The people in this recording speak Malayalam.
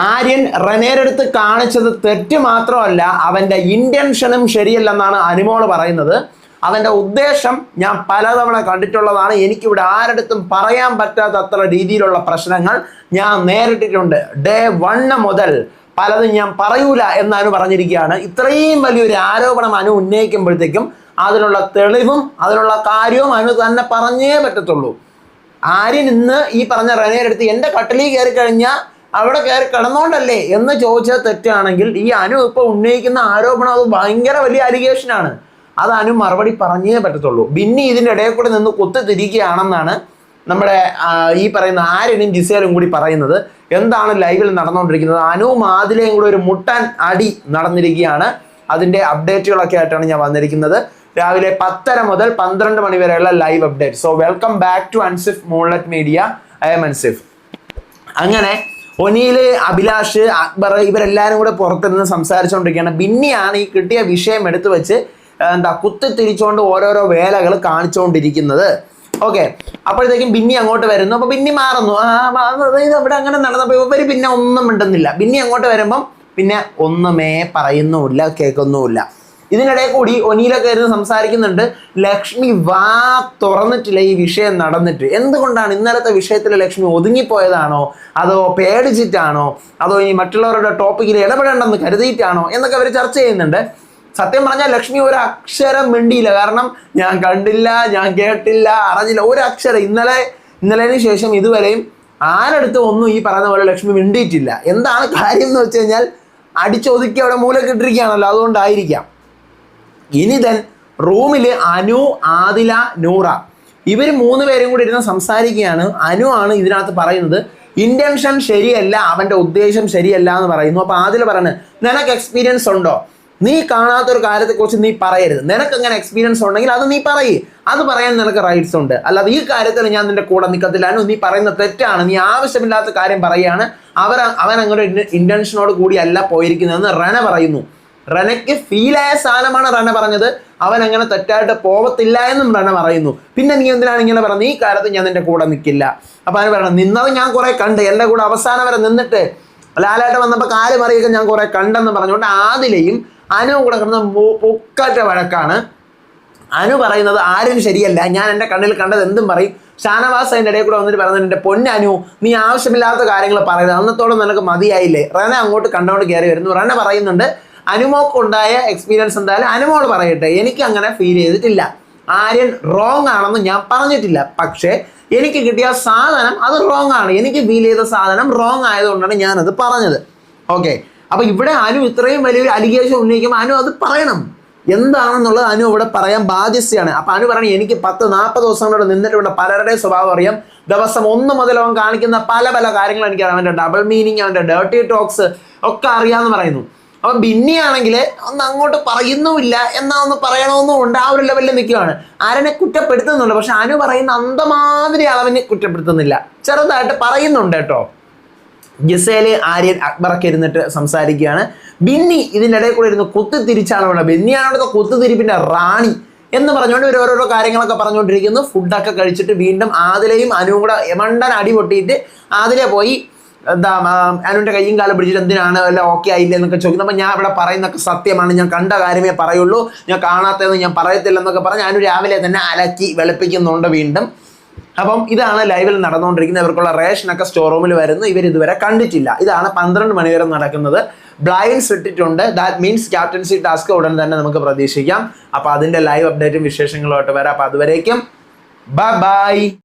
ആര്യൻ റെനേരെടുത്ത് കാണിച്ചത് തെറ്റ് മാത്രമല്ല അവന്റെ ഇന്റൻഷനും ശരിയല്ലെന്നാണ് അനുമോൾ പറയുന്നത്. അവന്റെ ഉദ്ദേശം ഞാൻ പലതവണ കണ്ടിട്ടുള്ളതാണ്. എനിക്കിവിടെ ആരടുത്തും പറയാൻ പറ്റാത്ത അത്ര രീതിയിലുള്ള പ്രശ്നങ്ങൾ ഞാൻ നേരിട്ടിട്ടുണ്ട്. ഡേ വണ്ണ് മുതൽ പലതും ഞാൻ പറയൂല എന്ന് അനു പറഞ്ഞിരിക്കുകയാണ്. ഇത്രയും വലിയൊരു ആരോപണം അനു ഉന്നയിക്കുമ്പോഴത്തേക്കും അതിനുള്ള തെളിവും അതിനുള്ള കാര്യവും അനു തന്നെ പറഞ്ഞേ പറ്റത്തുള്ളൂ. ആര്യൻ ഇന്ന് ഈ പറഞ്ഞ റനേരെടുത്ത് എന്റെ കട്ടിലിൽ കയറി കഴിഞ്ഞാൽ അവിടെ കയറി കിടന്നോണ്ടല്ലേ എന്ന് ചോദിച്ചത് തെറ്റാണെങ്കിൽ ഈ അനു ഇപ്പോൾ ഉന്നയിക്കുന്ന ആരോപണം അത് ഭയങ്കര വലിയ അലിഗേഷനാണ് അത് അനു മറുപടി പറഞ്ഞേ പറ്റത്തുള്ളൂ. ബിന്നി ഇതിന്റെ ഇടയിൽ കൂടെ നിന്ന് കുത്തിത്തിരിക്കുകയാണെന്നാണ് നമ്മുടെ ഈ പറയുന്ന ആര്യനും ജിസേലും കൂടി പറയുന്നത്. എന്താണ് ലൈവിൽ നടന്നുകൊണ്ടിരിക്കുന്നത്? അനുവും ആദിലയും കൂടി ഒരു മുട്ടൻ അടി നടന്നിരിക്കുകയാണ്. അതിന്റെ അപ്ഡേറ്റുകളൊക്കെ ആയിട്ടാണ് ഞാൻ വന്നിരിക്കുന്നത്. രാവിലെ പത്തര മുതൽ പന്ത്രണ്ട് മണി വരെയുള്ള live update so welcome back to Ansif moonlight media I M Ansif അങ്ങനെ ഒനിയിൽ അഭിലാഷ് അക്ബർ ഇവരെല്ലാവരും കൂടെ പുറത്തിരുന്ന് സംസാരിച്ചുകൊണ്ടിരിക്കുകയാണ്. ബിന്നിയാണ് ഈ കിട്ടിയ വിഷയം എടുത്തു വെച്ച് എന്താ കുത്തി തിരിച്ചുകൊണ്ട് ഓരോരോ വേലകൾ കാണിച്ചുകൊണ്ടിരിക്കുന്നത്. ഓക്കെ അപ്പോഴത്തേക്കും ബിന്നി അങ്ങോട്ട് വരുന്നു. അപ്പൊ ബിന്നി മാറുന്നു. ആ അവിടെ ഇത് ഇവിടെ അങ്ങനെ നടന്നപ്പോൾ ഇവർ പിന്നെ ഒന്നും മിണ്ടുന്നില്ല. ബിന്നി അങ്ങോട്ട് വരുമ്പം പിന്നെ ഒന്നുമേ പറയുന്നുമില്ല കേൾക്കുന്നുമില്ല. ഇതിനിടയിൽ കൂടി ഒനീല ഇരുന്ന് സംസാരിക്കുന്നുണ്ട്. ലക്ഷ്മി വാ തുറന്നിട്ടില്ല ഈ വിഷയം നടന്നിട്ട്. എന്തുകൊണ്ടാണ് ഇന്നലത്തെ വിഷയത്തിൽ ലക്ഷ്മി ഒതുങ്ങിപ്പോയതാണോ? അതോ പേടിച്ചിട്ടാണോ? അതോ ഇനി മറ്റുള്ളവരുടെ ടോപ്പിക്കിൽ ഇടപെടേണ്ടെന്ന് കരുതിയിട്ടാണോ? എന്നൊക്കെ അവർ ചർച്ച ചെയ്യുന്നുണ്ട്. സത്യം പറഞ്ഞാൽ ലക്ഷ്മി ഒരു അക്ഷരം മിണ്ടിയില്ല. കാരണം ഞാൻ കണ്ടില്ല ഞാൻ കേട്ടില്ല അറിഞ്ഞില്ല. ഒരു അക്ഷരം ഇന്നലെ ഇന്നലേന് ശേഷം ഇതുവരെയും ആരടുത്ത് ഒന്നും ഈ പറയുന്ന പോലെ ലക്ഷ്മി മിണ്ടിയിട്ടില്ല. എന്താണ് കാര്യം എന്ന് വെച്ച് കഴിഞ്ഞാൽ അടിച്ചൊതുക്കി അവിടെ മൂലക്കിട്ടിരിക്കുകയാണല്ലോ. അതുകൊണ്ടായിരിക്കാം. ഇനി ദെൻ റൂമിൽ അനു ആദില നൂറ. ഇവർ മൂന്ന് പേരും കൂടി ഇരുന്ന് സംസാരിക്കുകയാണ്. അനു ആണ് ഇതിനകത്ത് പറയുന്നത് ഇന്റൻഷൻ ശരിയല്ല അവന്റെ ഉദ്ദേശം ശരിയല്ല എന്ന് പറയുന്നു. അപ്പൊ ആദില പറയുന്നത് നിനക്ക് എക്സ്പീരിയൻസ് ഉണ്ടോ? നീ കാണാത്ത ഒരു കാര്യത്തെക്കുറിച്ച് നീ പറയരുത്. നിനക്ക് അങ്ങനെ എക്സ്പീരിയൻസ് ഉണ്ടെങ്കിൽ അത് നീ പറയേ. അത് പറയാൻ നിനക്ക് റൈറ്റ്സ് ഉണ്ട്. അല്ലാതെ ഈ കാര്യത്തിൽ ഞാൻ നിന്റെ കൂടെ നിൽക്കത്തില്ല അനു നീ പറയുന്ന തെറ്റാണ്. നീ ആവശ്യമില്ലാത്ത കാര്യം പറയുകയാണ്. അവർ അവൻ അങ്ങനെ ഇന്റൻഷനോട് കൂടിയല്ല പോയിരിക്കുന്നതെന്ന് റന പറയുന്നു. റനയ്ക്ക് ഫീലായ സാധനമാണ് റന പറഞ്ഞത്. അവൻ അങ്ങനെ തെറ്റായിട്ട് പോകത്തില്ല എന്നും റന പറയുന്നു. പിന്നെ നീ എന്തിനാണ് ഇങ്ങനെ പറഞ്ഞത്? ഈ കാലത്ത് ഞാൻ നിന്റെ കൂടെ നിൽക്കില്ല അപ്പൊ അവന് പറയണം നിന്നത് ഞാൻ കുറേ കണ്ട്. എന്റെ കൂടെ അവസാനം വരെ നിന്നിട്ട് ലാലായിട്ട് വന്നപ്പോൾ കാൽ മറിയൊക്കെ ഞാൻ കുറേ കണ്ടെന്ന് പറഞ്ഞുകൊണ്ട് ആദിലെയും അനുവും കൂടെ കിടന്ന പൊക്കാറ്റ വഴക്കാണ്. അനു പറയുന്നത് ആരും ശരിയല്ല. ഞാൻ എന്റെ കണ്ണിൽ കണ്ടത് എന്തും പറയും. ഷാനവാസ് അതിന്റെ ഇടയിൽ കൂടെ വന്നിട്ട് പറയുന്നത് എന്റെ പൊന്നനു നീ ആവശ്യമില്ലാത്ത കാര്യങ്ങൾ പറയുന്നത് അന്നത്തോളം നിനക്ക് മതിയായില്ലേ? റന അങ്ങോട്ട് കണ്ടുകൊണ്ട് കയറി വരുന്നു. റന പറയുന്നുണ്ട് അനുമോക്ക് ഉണ്ടായ എക്സ്പീരിയൻസ് എന്തായാലും അനുമോൾ പറയട്ടെ. എനിക്ക് അങ്ങനെ ഫീൽ ചെയ്തിട്ടില്ല. ആര്യൻ റോങ് ആണെന്ന് ഞാൻ പറഞ്ഞിട്ടില്ല. പക്ഷേ എനിക്ക് കിട്ടിയ സാധനം അത് റോങ് ആണ്. എനിക്ക് ഫീൽ ചെയ്ത സാധനം റോങ് ആയതുകൊണ്ടാണ് ഞാനത് പറഞ്ഞത്. ഓക്കെ അപ്പൊ ഇവിടെ അനു ഇത്രയും വലിയൊരു അലിഗേഷൻ ഉന്നയിക്കുമ്പോൾ അനു അത് പറയണം. എന്താണെന്നുള്ളത് അനു ഇവിടെ പറയാൻ ബാധ്യസ്ഥയാണ്. അപ്പൊ അനു പറയണം എനിക്ക് പത്ത് നാൽപ്പത് ദിവസം കൂടെ നിന്നിട്ട് ഇവിടെ സ്വഭാവം അറിയാം. ദിവസം ഒന്ന് മുതൽ അവൻ കാണിക്കുന്ന പല പല കാര്യങ്ങളും എനിക്കറിയാം. അവന്റെ ഡബിൾ മീനിങ് അവന്റെ ഡേർട്ടി ടോക്സ് ഒക്കെ അറിയാമെന്ന് പറയുന്നു. അപ്പം ബിന്നിയാണെങ്കിൽ ഒന്ന് അങ്ങോട്ട് പറയുന്നുമില്ല എന്നാ ഒന്ന് പറയണമെന്നും ഉണ്ട്. ആ ഒരു ലെവലിൽ നിൽക്കുകയാണ് ആരനെ കുറ്റപ്പെടുത്തുന്നുണ്ട്. പക്ഷെ അനു പറയുന്ന അന്തമാതിരി അളവിന് കുറ്റപ്പെടുത്തുന്നില്ല. ചെറുതായിട്ട് പറയുന്നുണ്ട് കേട്ടോ. ജിസേൽ ആര്യൻ അക്ബറൊക്കെ ഇരുന്നിട്ട് സംസാരിക്കുകയാണ്. ബിന്നി ഇതിന്റെ ഇടയിൽ കൂടെ ഇരുന്ന് കുത്തിത്തിരിച്ചാണ് ഇവിടെ ബിന്നിയാണ് അവിടുത്തെ കുത്തിത്തിരിപ്പിന്റെ റാണി എന്ന് പറഞ്ഞുകൊണ്ട് ഇവർ ഓരോരോ കാര്യങ്ങളൊക്കെ പറഞ്ഞുകൊണ്ടിരിക്കുന്നു. ഫുഡൊക്കെ കഴിച്ചിട്ട് വീണ്ടും ആദിലയും അനുവും കൂടെ അടിപൊട്ടിയിട്ട് അടി പൊട്ടിയിട്ട് ആദിലെ പോയി എന്താ അനുവിന്റെ കയ്യും കാലം പിടിച്ചിട്ട് എന്തിനാണ് അല്ല ഓക്കെ ആയില്ലേ എന്നൊക്കെ ചോദിക്കുന്നത് ഞാൻ ഇവിടെ പറയുന്നൊക്കെ സത്യമാണ്. ഞാൻ കണ്ട കാര്യമേ പറയുള്ളൂ. ഞാൻ കാണാത്തതെന്ന് ഞാൻ പറയത്തില്ല എന്നൊക്കെ പറഞ്ഞ് അനു രാവിലെ തന്നെ അലക്കി വെളുപ്പിക്കുന്നുണ്ട് വീണ്ടും. അപ്പം ഇതാണ് ലൈവിൽ നടന്നുകൊണ്ടിരിക്കുന്നത് ഇവർക്കുള്ള റേഷനൊക്കെ സ്റ്റോർ റൂമിൽ വരുന്നു. ഇവർ ഇതുവരെ കണ്ടിട്ടില്ല. ഇതാണ് പന്ത്രണ്ട് മണി വരെ നടക്കുന്നത്. ബ്ലൈൻസ് ഇട്ടിട്ടുണ്ട്. ദാറ്റ് മീൻസ് ക്യാപ്റ്റൻസി ടാസ്ക് ഉടൻ തന്നെ നമുക്ക് പ്രതീക്ഷിക്കാം. അപ്പോൾ അതിന്റെ ലൈവ് അപ്ഡേറ്റും വിശേഷങ്ങളുമായിട്ട് വരാം. അപ്പോൾ അതുവരേക്കും ബൈ ബൈ